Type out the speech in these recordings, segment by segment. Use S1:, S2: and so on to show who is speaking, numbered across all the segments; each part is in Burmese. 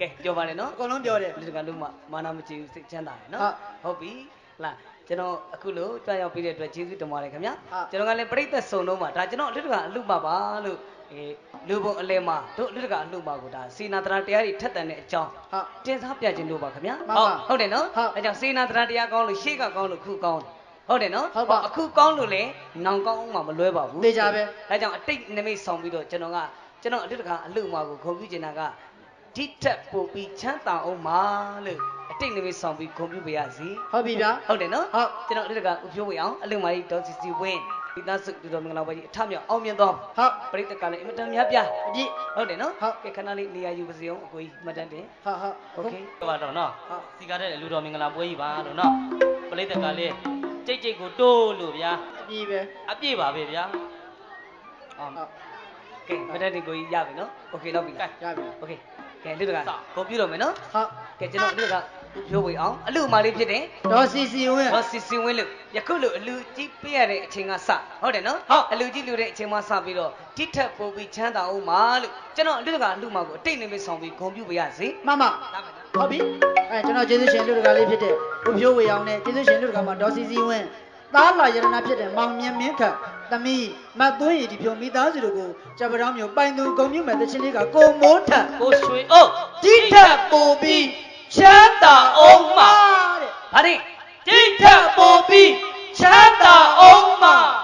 S1: ကဲပြောပါလေနော်
S2: အကုန်လုံးပြောတယ်
S1: လူတကာလူမမာနာမကြည့်ဘူးစိတ်ချမ်းသာတယ်နော်
S2: ဟုတ်
S1: ဟုတ်ပြီလားကျွန်တော်အခုလို့ကြွရောက်ပြီးတဲ့အတွက်ကျေးဇူးတင်ပါတယ်ခင်ဗျာ
S2: ဟုတ်
S1: ကျွန်တော်ကလည်းပြိသက်စုံတော့မှာဒါကျွန်တော်အလူတကာအလူပါပါလို့အဲလူပုံအလဲမှာတို့အလူတကာအလူပါကိုဒါစေနာတရာတရားတွေထက်တန်တဲ့အကြောင်း
S2: ဟုတ်
S1: တင်စားပြခြင်းလို့ပါခင်ဗျာ
S2: မှန်ပါ
S1: ဟုတ်တယ်နော်
S2: ဟုတ်
S1: အဲကြောင့်စေနာတရာတရားကောင်းလို့ရှေ့ကကောင်းလို့ခုကောင်းတယ်ဟုတ်တယ်နော်
S2: ဟုတ်ပါ
S1: အခုကောင်းလို့လေနောင်ကောင်းအောင်မှမလွဲပါဘူး
S2: သေချာပဲ
S1: အဲကြောင့်အတိတ်နမိတ်ဆောင်ပြီးတော့ကျွန်တော်ကကျွန်တော်အလူတကာအလူမှာကိုခုံပြကျင်တာက ဒီထက်ပိုပြီးချမ်းသာအောင်ပါလို့အတိတ်နမိတ်ဆောင်ပြီးခုံပြပါရစေ
S2: ဟုတ်ပြီဗျာ
S1: ဟုတ်တယ်နော်
S2: ဟုတ်
S1: ကျွန်တော်အလူတကာဥဖြိုးဝေအောင်အလူမာကြီးဒေါ်စီစီဝင်းဒီသားစုတူတော်မင်္ဂလာပါကြီးအထမြောက်အောင်မြင်သော
S2: ဟုတ်
S1: ပရိသတ်ကလည်းအင်မတန်များပြား
S2: အပြည့်
S1: ဟုတ်တယ်နော်
S2: ဟုတ်
S1: ကဲခဏလေးနေရာယူပါစေအောင်အကိုကြီးမှတ်တမ်းတင်
S2: ဟုတ်ဟုတ်
S1: โอเค
S3: ဟုတ်ပါတော့နော်
S2: ဟုတ်
S3: စီကားတဲ့လူတော်မင်္ဂလာပွဲကြီးပါလို့နော်ပရိသတ်ကလည်းကြိတ်ကြိတ်ကိုတိုးလို့ဗျာ
S2: အပြည့်ပဲ
S3: အပြည့်ပါပဲဗျာအော်
S2: ဟုတ်
S1: ကဲမှတ်တမ်းတင်ကိုကြီးရပြီနော်โอเคတော့ပြီ
S3: ကဲ
S2: ရပြီ
S1: โอเคကဲအလူတကာကွန်ပျူတာမယ်နော်
S2: ဟုတ်
S1: ကဲကျွန်တော်အလူတကာဥဖြိုးဝေအောင်အလူမာလေးဖြစ်တယ်
S2: ဒေါ်စီစီဝင်း
S1: ဟောစီစီဝင်းလို့ယခုလိုအလူကြီးပြရတဲ့အချိန်ကစဟုတ်တယ်နော်ဟုတ်အလူကြီးလူတဲ့အချိန်မှစပြီးတော့တိထက်ပိုပြီးချမ်းသာအောင်ပါလို့ကျွန်တော်အလူတကာအလူမာကိုအတိတ်နေမေးဆောင်ပြီးဂုဏ်ပြုပါရစေ
S2: မမ
S1: ဒါပဲနော်
S2: ဟုတ်ပြီအဲကျွန်တော်ကျေးဇူးရှင်လူတကာလေးဖြစ်တဲ့ဦးဖြိုးဝေအောင်နဲ့ကျေးဇူးရှင်လူတကာမှာဒေါ်စီစီဝင်းသားလာယရနာဖြစ်တဲ့မောင်မြင့်မင်းခတ် သမီးမတ်သွင်းရည်ဒီဖြုံမိသားစုတို့ကိုကြပတောင်းမျိုးပိုင်သူဂုံမြင့်မဲ့တချင်းလေးကကိုမိုးထက်
S3: ကိုရွှေအိုး
S2: ဒီထက်ပိုပြီးချမ်းသာအောင်ပါတဲ့
S1: ဟာဒီ
S3: ဒီထက်ပိုပြီးချမ်းသာအောင်မှာ
S1: ကြည်ကြံသာမအောင်မြ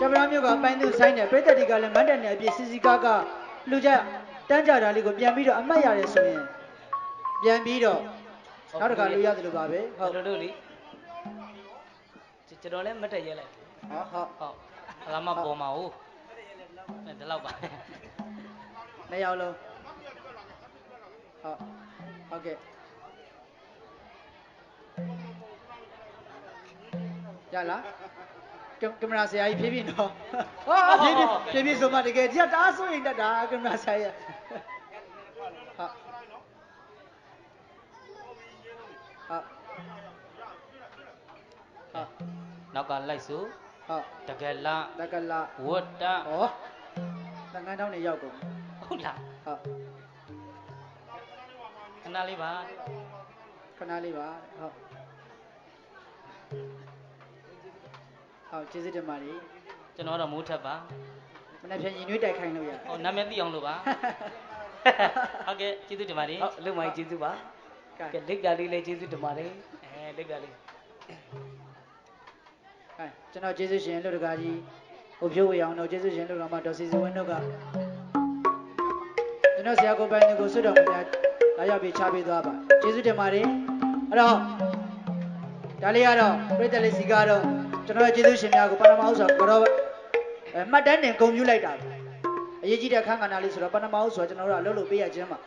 S2: ကျပရာမြို့ကပိုင်သူဆိုင်တဲ့ပြည်သက်တွေကလည်းမတ်တက်နေအပြည့်စီစီကားကလူကြတန်းကြတာလေးကိုပြန်ပြီးတော့အမှတ်ရတယ်ဆိုရင်ပြန်ပြီးတော့နောက်တစ်ခါလူရတယ်လို့ပါပဲဟု
S3: ဟုတ်
S2: တ်
S3: တို့တို့လေကျွန်တော်လည်းမတ်တက်ရဲလိုက်
S2: ဟောဟုတ်
S3: ဟုတ်အလားမပေါ်မှာဟုတ်အဲ့ဒါတော့ပါ
S2: နှစ်ယောက်လုံးဟုတ်ဟုတ်ကဲ့ရလား ကင်ကင်မရာဆရာကြီးဖြည်းဖြည်းနော်ဟာဖြည်းဖြည်းဖြည်းဖြည်းဆိုမှတကယ်ဒီကတအားဆိုရင်တတ်တာကင်မရာဆရာကြီးဟုတ်ဟုတ်ဟုတ်
S3: နောက်ကလိုက်စု
S2: ဟုတ်
S3: တကယ်လ
S2: တက္ကလာ
S3: ဝတ်တ
S2: ဟောတန်ခမ်းတောင်းနေရောက်ကုန်ပြီ
S3: ဟုတ်လား
S2: ဟုတ်
S3: ခဏလေးပါ
S2: ခဏလေးပါဟုတ် ဟုတ်ကျေးဇူးတင်ပါတယ်
S3: ကျွန်တော်တော့မိုးထက်ပါ
S2: မနေ့ဖြန်ရင်နွေးတိုက်ခိုင်းလို့ရ
S3: ဟောနာမည်သိအောင်လို့ပါဟုတ်ကဲ့ကျေးဇူးတင်ပါတယ်
S1: ဟုတ်လူမိုင်းကျေးဇူးပါ
S2: ကဲ
S1: ကဲလက်ပြလေးလည်းကျေးဇူးတင်ပါတယ်အဲလက်ပြလေး
S2: ကဲကျွန်တော်ကျေးဇူးရှင်လူတကာကြီးဟိုဖြိုးဝေအောင်တို့ကျေးဇူးရှင်လူတော်မတော်စီစီဝင်းတို့ကကျွန်တော်ဆရာကိုပိုင်သူကိုဆွတ်တော်မများလာရောက်ပြီးချပေးသွားပါကျေးဇူးတင်ပါတယ်အဲ့တော့ဒါလေးကတော့ပြည်သက်လေးစီကတော့ ကျွန်တော်ရဲ့ကျေးဇူးရှင်များကိုပထမဥစ္စာကတော့အဲမှတ်တမ်းတင်ဂုဏ်ပြုလိုက်တာပဲအရေးကြီးတဲ့အခန်းကဏ္ဍလေးဆိုတော့ပထမဥစ္စာကျွန်တော်တို့ကလှုပ်လို့ပေးရခြင်းပါ